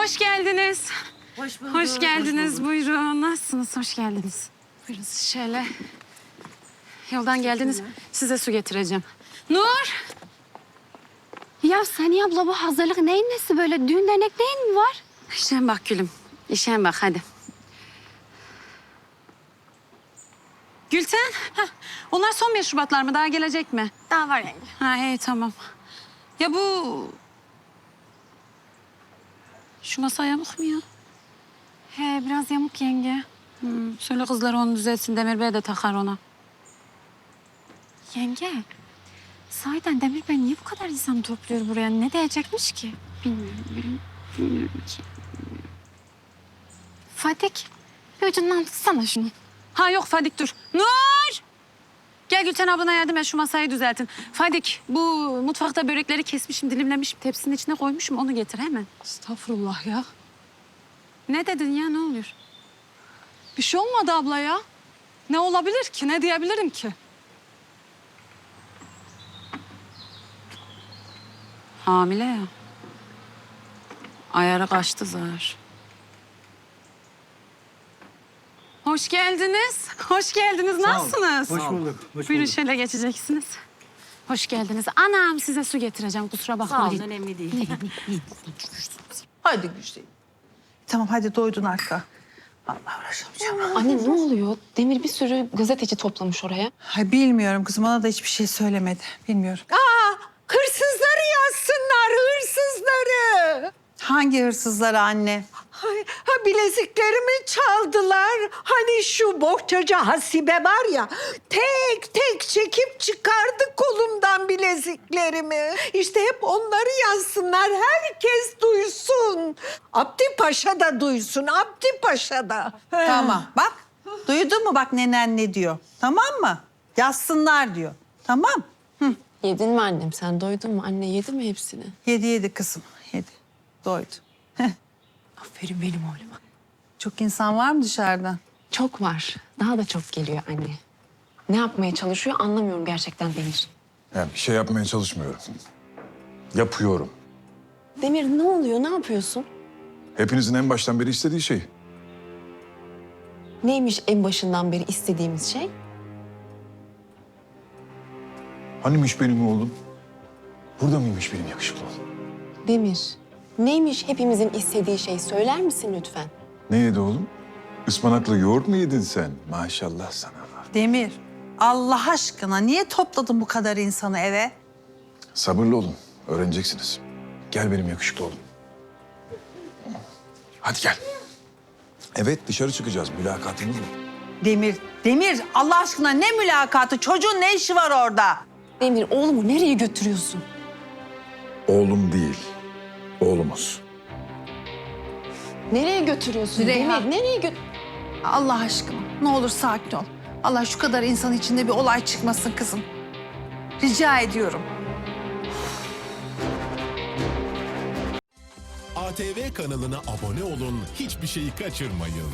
Hoş geldiniz. Hoş bulduk. Hoş geldiniz. Buyurun. Nasılsınız? Hoş geldiniz. Buyurun şöyle. Yoldan geldiniz. Size su getireceğim. Nur! Ya Saniye abla bu hazırlık neyin nesi böyle? Düğün dernek neyin mi var? İşen bak gülüm. İşen bak hadi. Gülten. heh, onlar son meşrubatlar mı? Daha gelecek mi? Daha var yani. Ha iyi tamam. Ya bu... Şu masa yamuk mu ya? He biraz yamuk yenge. Hmm, söyle kızlar onu düzeltsin. Demir Bey de takar ona. Yenge. Sahiden Demir Bey niye bu kadar insan topluyor buraya? Ne diyecekmiş ki? Bilmiyorum. Bilmiyorum ki. Fatih bir ucundan tutsana şunu. Ha yok Fadik dur. Nur! Gel Gülten ablana yardım et şu masayı düzeltin. Fadik bu mutfakta börekleri kesmişim, dilimlemişim. Tepsinin içine koymuşum onu getir hemen. Estağfurullah ya. Ne dedin ya ne oluyor? Bir şey olmadı abla ya. Ne olabilir ki? Ne diyebilirim ki? Hamile ya. Ayarı kaçtı zar. Hoş geldiniz. Hoş geldiniz. Nasılsınız? Hoş bulduk. Hoş Buyurun bulduk. şöyle geçeceksiniz. Hoş geldiniz. Anam size su getireceğim. Kusura bakmayın. önemli değil. Hadi Güçlü. Tamam hadi doydun arka. Allah uğraşamayacağım. Anne ne oluyor? Demir bir sürü gazeteci toplamış oraya. Ay bilmiyorum kızım bana da hiçbir şey söylemedi. Bilmiyorum. Hırsızları yazsınlar, hırsızları. Hangi hırsızları anne? Ay, ha bileziklerimi çaldılar. Hani şu bohçacı Hasibe var ya, tek tek çekip çıkardı kolumdan bileziklerimi. İşte hep onları yazsınlar, herkes duysun. Abdi Paşa da duysun, Abdi Paşa da. Tamam bak. Duydun mu bak nenen ne diyor? Tamam mı? Yazsınlar diyor. Tamam. Yedin mi annem? Sen doydun mu? Anne yedi mi hepsini? Yedi yedi kızım. Yedi. Doydu. Aferin benim oğluma. Çok insan var mı dışarıda? Çok var. Daha da çok geliyor anne. Ne yapmaya çalışıyor anlamıyorum gerçekten Demir. Yani bir şey yapmaya çalışmıyorum. Yapıyorum. Demir ne oluyor? Ne yapıyorsun? Hepinizin en baştan beri istediği şey. Neymiş en başından beri istediğimiz şey? Hanimiş benim oğlum? Burada mıymış benim yakışıklı oğlum? Demir. Neymiş hepimizin istediği şey? Söyler misin lütfen? Ne yedi oğlum? Ispanaklı yoğurt mu yedin sen? Maşallah sana. Demir. Allah aşkına niye topladın bu kadar insanı eve? Sabırlı olun. Öğreneceksiniz. Gel benim yakışıklı oğlum. Hadi gel. Evet dışarı çıkacağız. Mülakatımız var. Demir, Demir Allah aşkına ne mülakatı? Çocuğun ne işi var orada? Demir oğlumu nereye götürüyorsun? Oğlum değil. Oğlumuz. Nereye götürüyorsun Reyhan. Demir? Nereye gö... Allah aşkına ne olur sakin ol. Allah şu kadar insan içinde bir olay çıkmasın kızım. Rica ediyorum. ATV kanalına abone olun, hiçbir şeyi kaçırmayın.